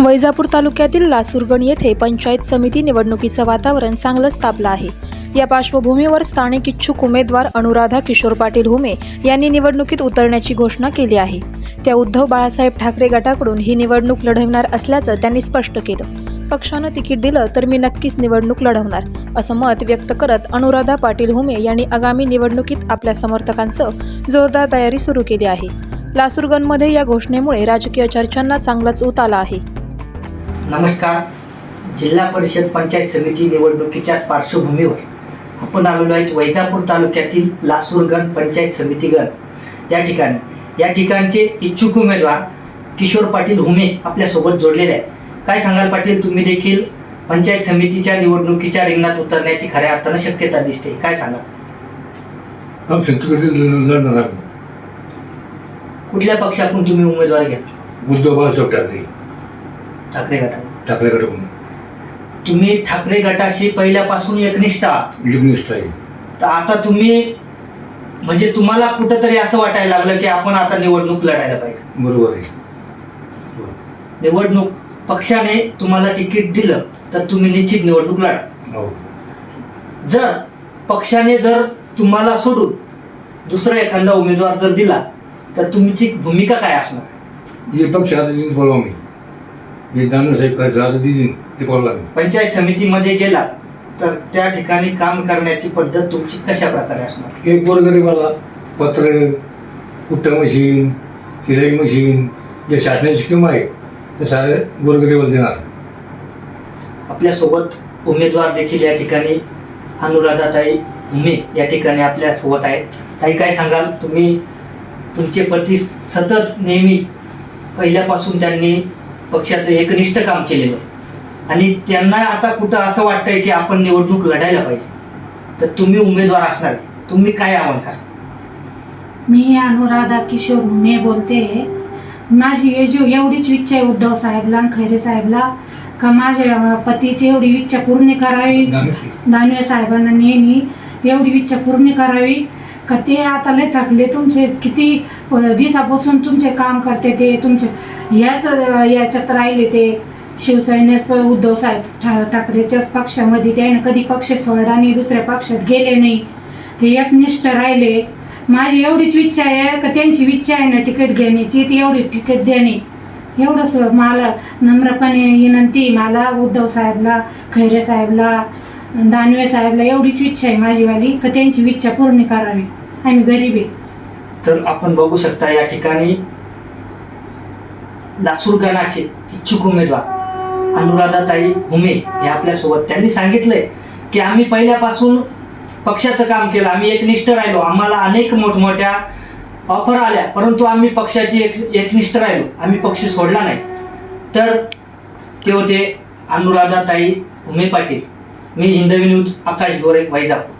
वैजापूर तालुक्यातील लासूरगण येथे पंचायत समिती निवडणुकीचं वातावरण चांगलंच तापलं आहे. या पार्श्वभूमीवर स्थानिक इच्छुक उमेदवार अनुराधा किशोर पाटील हुमे यांनी निवडणुकीत उतरण्याची घोषणा केली आहे. त्या उद्धव बाळासाहेब ठाकरे गटाकडून ही निवडणूक लढवणार असल्याचं त्यांनी स्पष्ट केलं. पक्षानं तिकीट दिलं तर मी नक्कीच निवडणूक लढवणार असं मत व्यक्त करत अनुराधा पाटील हुमे यांनी आगामी निवडणुकीत आपल्या समर्थकांसह जोरदार तयारी सुरू केली आहे. लासूरगणमध्ये या घोषणेमुळे राजकीय चर्चांना चांगलाच उत आला आहे. नमस्कार. जिल्हा परिषद पंचायत समिती निवडणुकीच्या पार्श्वभूमीवर आपण आलेलो आहेत वैजापूर तालुक्यातील लासूरगण पंचायत समिती गण या ठिकाणी. या ठिकाणचे इच्छुक उमेदवार किशोर पाटील हुमे आपल्यासोबत जोडलेले आहेत. काय सांगाल पाटील तुम्ही देखील पंचायत समितीच्या निवडणुकीच्या रिंगणात उतरण्याची खऱ्या अर्थानं शक्यता दिसते. काय आम्ही कुठल्या पक्षातून तुम्ही उमेदवार घ्या उद्धव ठाकरे. ठाकरे गटात. ठाकरे गटाकडून तुम्ही ठाकरे गटाशी पहिल्यापासून एकनिष्ठ आहात. युगनिष्ठ आहे. तर आता तुम्ही म्हणजे तुम्हाला कुठंतरी असं वाटायला लागलं की आपण आता निवडणूक लढायला पाहिजे. बरोबर आहे. निवडणूक पक्षाने तुम्हाला तिकीट दिलं तर तुम्ही निश्चित निवडणूक लढा. हो. जर पक्षाने जर तुम्हाला सोडून दुसरा एखादा उमेदवार जर दिला तर तुमची भूमिका काय असणार? हे पक्ष आता बोलवा मी. हे दानवे साहेब आता ते बोलला मी पंचायत समितीमध्ये गेला तर त्या ठिकाणी काम करण्याची पद्धत तुमची कशा प्रकारे असणार? एक गोरगरीबाला पत्र कुट्टा मशीन शिलाई मशीन जे शासनाची स्कीम आहे ते सारे गोरगरीबाला देणार. आपल्यासोबत उमेदवार देखील या ठिकाणी अनुराधाताई उमे या ठिकाणी आपल्यासोबत आहेत. ताई काय सांगाल? तुम्ही तुमचे पती सतत नेहमी पहिल्यापासून त्यांनी पक्षाचं एकनिष्ठ काम केलेलं. आणि त्यांना आता कुठं असं वाटतंय की आपण निवडणूक लढायला पाहिजे. तर तुम्ही उमेदवार असणार. तुम्ही काय आव्हान कराल? मी अनुराधा किशोर हुमे बोलते. माझी एजू एवढीच इच्छा आहे उद्धव साहेबला आणि खैरे साहेबला. का माझ्या पतीची एवढी इच्छा पूर्ण करावी. दानवे दानवे साहेबांना नेहमी एवढी इच्छा पूर्ण करावी. का ते आता लय थकले तुमचे किती दिवसापासून तुमचे काम करते ते तुमचे ह्याच याच्यात राहिले ते शिवसेनेच उद्धव साहेब ठा ठाकरेच्याच पक्षामध्ये त्याने कधी पक्ष सोडला नाही दुसऱ्या पक्षात गेले नाही. ते एकनिष्ठ राहिले. माझी एवढीच इच्छा आहे का त्यांची इच्छा आहे ना तिकीट घेण्याची ती एवढी तिकीट देणे. एवढंच मला नम्रपणे विनंती मला उद्धव साहेबला खैरे साहेबला दानवे साहेबला एवढीच इच्छा आहे माझीवाली का त्यांची इच्छा पूर्ण करावी. आम्ही गरीब आहे. तर आपण बघू शकता या ठिकाणी लासूर गणाचे इच्छुक उमेदवार अनुराधाताई हुमे हे आपल्यासोबत त्यांनी सांगितलंय की आम्ही पहिल्यापासून पक्षाचं काम केलं. आम्ही एकनिष्ठ राहिलो. आम्हाला अनेक मोठमोठ्या ऑफर आल्या परंतु आम्ही पक्षाची एक एकनिष्ठ राहिलो. आम्ही पक्ष सोडला नाही. तर ते होते अनुराधाताई हुमे पाटील. मी हिंदवी न्यूज आकाश गोरे वैजापूर.